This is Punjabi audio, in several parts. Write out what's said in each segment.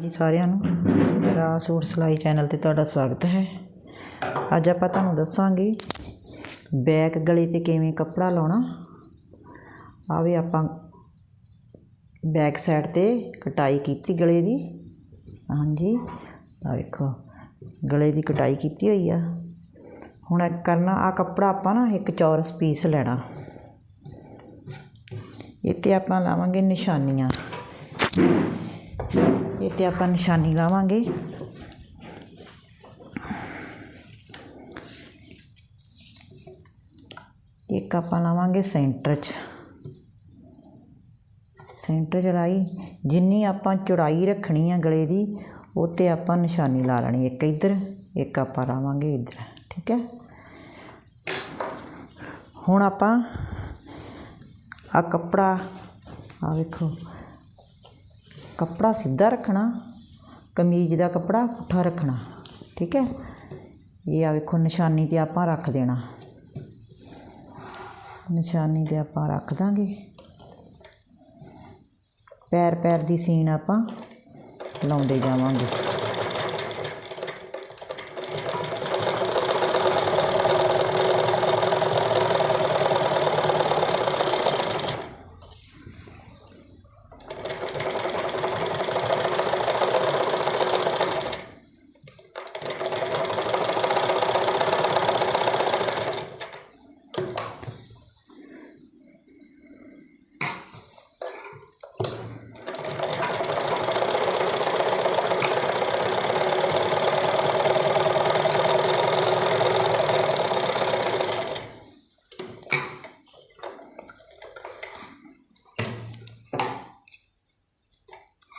ਜੀ ਸਾਰਿਆਂ ਨੂੰ। ਰਾ ਸੂਟ ਸਿਲਾਈ ਚੈਨਲ ਤੇ ਤੁਹਾਡਾ ਸਵਾਗਤ ਹੈ। ਅੱਜ ਆਪਾਂ ਤੁਹਾਨੂੰ ਦੱਸਾਂਗੇ ਬੈਕ ਗਲੇ ਤੇ ਕਿਵੇਂ ਕੱਪੜਾ ਲਾਉਣਾ। ਆ ਵੀ ਆਪਾਂ ਬੈਕ ਸਾਈਡ ਤੇ ਕਟਾਈ ਕੀਤੀ ਗਲੇ ਦੀ। ਹਾਂਜੀ ਆ ਵੇਖੋ, ਗਲੇ ਦੀ ਕਟਾਈ ਕੀਤੀ ਹੋਈ ਆ। ਹੁਣ ਕਰਨਾ ਆ ਕੱਪੜਾ ਆਪਾਂ ਨਾ ਇੱਕ ਚੌਰਸ ਪੀਸ ਲੈਣਾ। ਇੱਥੇ ਆਪਾਂ ਲਾਵਾਂਗੇ ਨਿਸ਼ਾਨੀਆਂ। ਇਹ ਤੇ ਆਪਾਂ ਨਿਸ਼ਾਨੀ ਲਾਵਾਂਗੇ। ਇੱਕ ਆਪਾਂ ਲਾਵਾਂਗੇ ਸੈਂਟਰ 'ਚ। ਸੈਂਟਰ 'ਚ ਲਾਈ, ਜਿੰਨੀ ਆਪਾਂ ਚੌੜਾਈ ਰੱਖਣੀ ਆ ਗਲੇ ਦੀ, ਉਹ 'ਤੇ ਆਪਾਂ ਨਿਸ਼ਾਨੀ ਲਾ ਲੈਣੀ ਇੱਕ ਇੱਧਰ, ਇੱਕ ਆਪਾਂ ਲਾਵਾਂਗੇ ਇੱਧਰ, ਠੀਕ ਹੈ? ਹੁਣ ਆਪਾਂ ਆ ਕੱਪੜਾ ਆ ਵੇਖੋ ਕੱਪੜਾ ਸਿੱਧਾ ਰੱਖਣਾ, ਕਮੀਜ਼ ਦਾ ਕੱਪੜਾ ਪੁੱਠਾ ਰੱਖਣਾ, ਠੀਕ ਹੈ? ਇਹ ਆ ਵੇਖੋ, ਨਿਸ਼ਾਨੀ ਤੇ ਆਪਾਂ ਰੱਖ ਦੇਣਾ। ਨਿਸ਼ਾਨੀ ਤੇ ਆਪਾਂ ਰੱਖ ਦਾਂਗੇ। ਪੈਰ ਪੈਰ ਦੀ ਸੀਨ ਆਪਾਂ ਲਾਉਂਦੇ ਜਾਵਾਂਗੇ।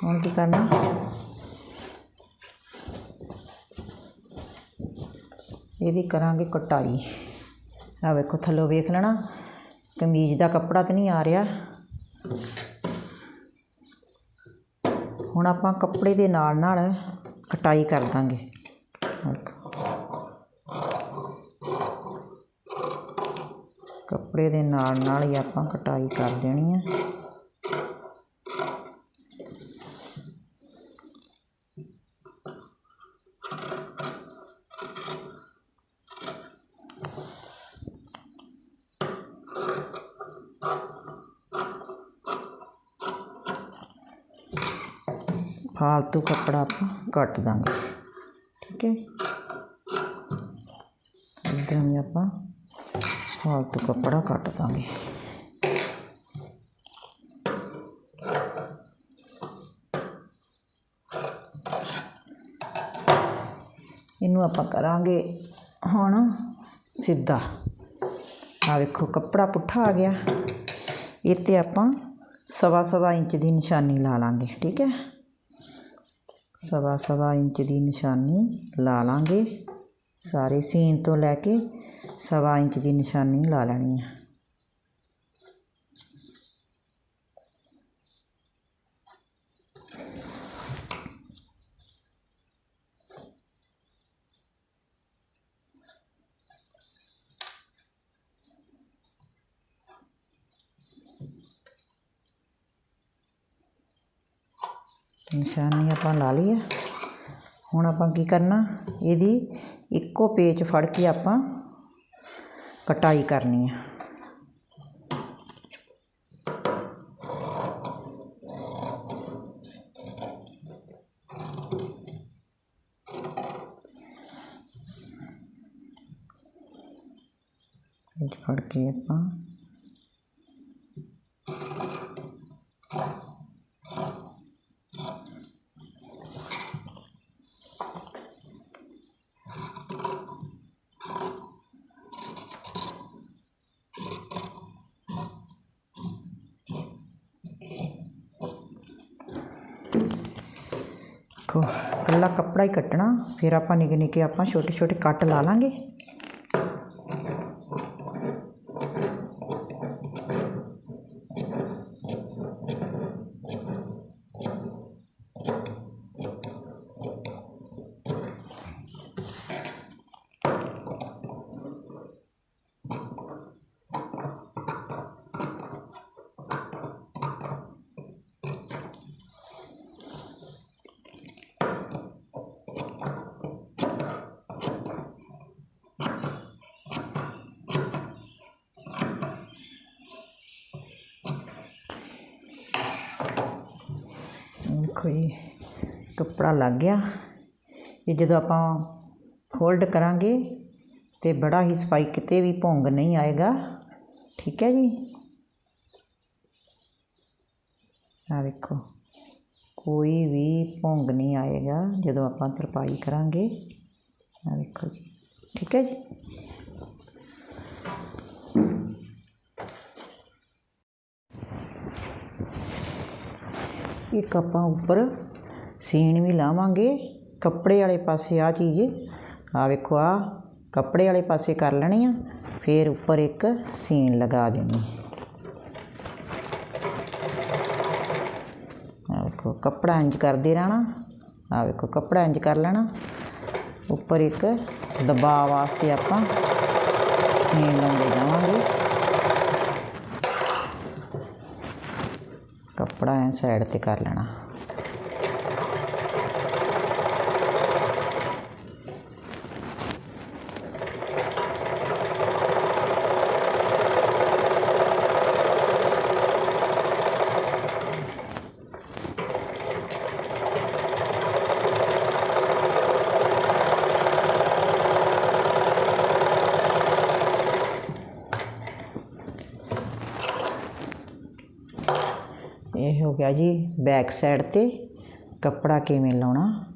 ਹੁਣ ਕੀ ਕਰਨਾ? ਇਹਦੀ ਕਰਾਂਗੇ ਕਟਾਈ। ਆ ਵੇਖੋ, ਥੱਲੋਂ ਵੇਖ ਲੈਣਾ। ਕਮੀਜ਼ ਦਾ ਕੱਪੜਾ ਤੇ ਨਹੀਂ ਆ ਰਿਹਾ। ਹੁਣ ਆਪਾਂ ਕੱਪੜੇ ਦੇ ਨਾਲ ਨਾਲ ਕਟਾਈ ਕਰ ਦਾਂਗੇ। ਕੱਪੜੇ ਦੇ ਨਾਲ ਨਾਲ ਹੀ ਆਪਾਂ ਕਟਾਈ ਕਰ ਦੇਣੀ ਹੈ ਫਾਲਤੂ ਕੱਪੜਾ ਆਪਾਂ ਕੱਟ ਦਾਂਗੇ। ਠੀਕ ਹੈ ਇਦਾਂ ਵੀ ਆਪਾਂ ਫਾਲਤੂ ਕੱਪੜਾ ਕੱਟ ਦਾਂਗੇ। ਇਹਨੂੰ ਆਪਾਂ ਕਰਾਂਗੇ ਹੁਣ ਸਿੱਧਾ। ਆ ਵੇਖੋ, ਕੱਪੜਾ ਪੁੱਠਾ ਆ ਗਿਆ। ਇਹ ਤੇ ਆਪਾਂ ਸਵਾ ਸਵਾ ਇੰਚ ਦੀ ਨਿਸ਼ਾਨੀ ਲਾ ਲਾਂਗੇ, ਠੀਕ ਹੈ? ਸਵਾ ਸਵਾ ਇੰਚ ਦੀ ਨਿਸ਼ਾਨੀ ਲਾ ਲਾਂਗੇ। ਸਾਰੇ ਸੀਨ ਤੋਂ ਲੈ ਕੇ ਸਵਾ ਇੰਚ ਦੀ ਨਿਸ਼ਾਨੀ ਲਾ ਲੈਣੀ ਆ। ਨਿਸ਼ਾਨੀ ਆਪਾਂ ਲਾ ਲਈ ਹੈ ਹੁਣ ਆਪਾਂ ਕੀ ਕਰਨਾ, ਇਹਦੀ ਇੱਕੋ ਪੇਚ ਫੜ ਕੇ ਆਪਾਂ ਕਟਾਈ ਕਰਨੀ ਹੈ ਪੇਚ ਫੜ ਕੇ ਆਪਾਂ ਦੇਖੋ ਇਕੱਲਾ ਕੱਪੜਾ ਹੀ ਕੱਟਣਾ, ਫਿਰ ਆਪਾਂ ਨਿੱਕੇ ਨਿੱਕੇ ਆਪਾਂ ਛੋਟੇ ਛੋਟੇ ਕੱਟ ਲਾ ਲਾਂਗੇ। ਦੇਖੋ ਜੀ, ਕੱਪੜਾ ਲੱਗ ਗਿਆ। ਇਹ ਜਦੋਂ ਆਪਾਂ ਫੋਲਡ ਕਰਾਂਗੇ ਤੇ ਬੜਾ ਹੀ ਸਫ਼ਾਈ ਕਿਤੇ ਵੀ ਭੁੰਗ ਨਹੀਂ ਆਏਗਾ। ਠੀਕ ਹੈ ਜੀ? ਆ ਵੇਖੋ, ਕੋਈ ਵੀ ਭੁੰਗ ਨਹੀਂ ਆਏਗਾ ਜਦੋਂ ਆਪਾਂ ਤਰਪਾਈ ਕਰਾਂਗੇ। ਆ ਵੇਖੋ ਜੀ। ਠੀਕ ਹੈ ਜੀ? ਇੱਕ ਆਪਾਂ ਉੱਪਰ ਸੀਨ ਵੀ ਲਾਵਾਂਗੇ। ਕੱਪੜੇ ਵਾਲੇ ਪਾਸੇ ਆ ਚੀਜ਼। ਆ ਵੇਖੋ ਆ ਕੱਪੜੇ ਵਾਲੇ ਪਾਸੇ ਕਰ ਲੈਣੀ ਆ। ਫਿਰ ਉੱਪਰ ਇੱਕ ਸੀਨ ਲਗਾ ਦੇਣੀ। ਆ ਵੇਖੋ, ਕੱਪੜਾ ਇੰਜ ਕਰਦੇ ਰਹਿਣਾ। ਆ ਵੇਖੋ, ਕੱਪੜਾ ਇੰਜ ਕਰ ਲੈਣਾ। ਉੱਪਰ ਇੱਕ ਦਬਾਅ ਵਾਸਤੇ ਆਪਾਂ ਸੀਨ ਲਾਉਂਦੇ ਜਾਵਾਂਗੇ। ਕੱਪੜਾ ਐਂ ਸਾਈਡ ਤੇ ਕਰ ਲੈਣਾ। ਇਹ ਹੋ ਗਿਆ ਜੀ ਬੈਕ ਸਾਈਡ ਤੇ ਕੱਪੜਾ ਕਿਵੇਂ ਲਾਉਣਾ?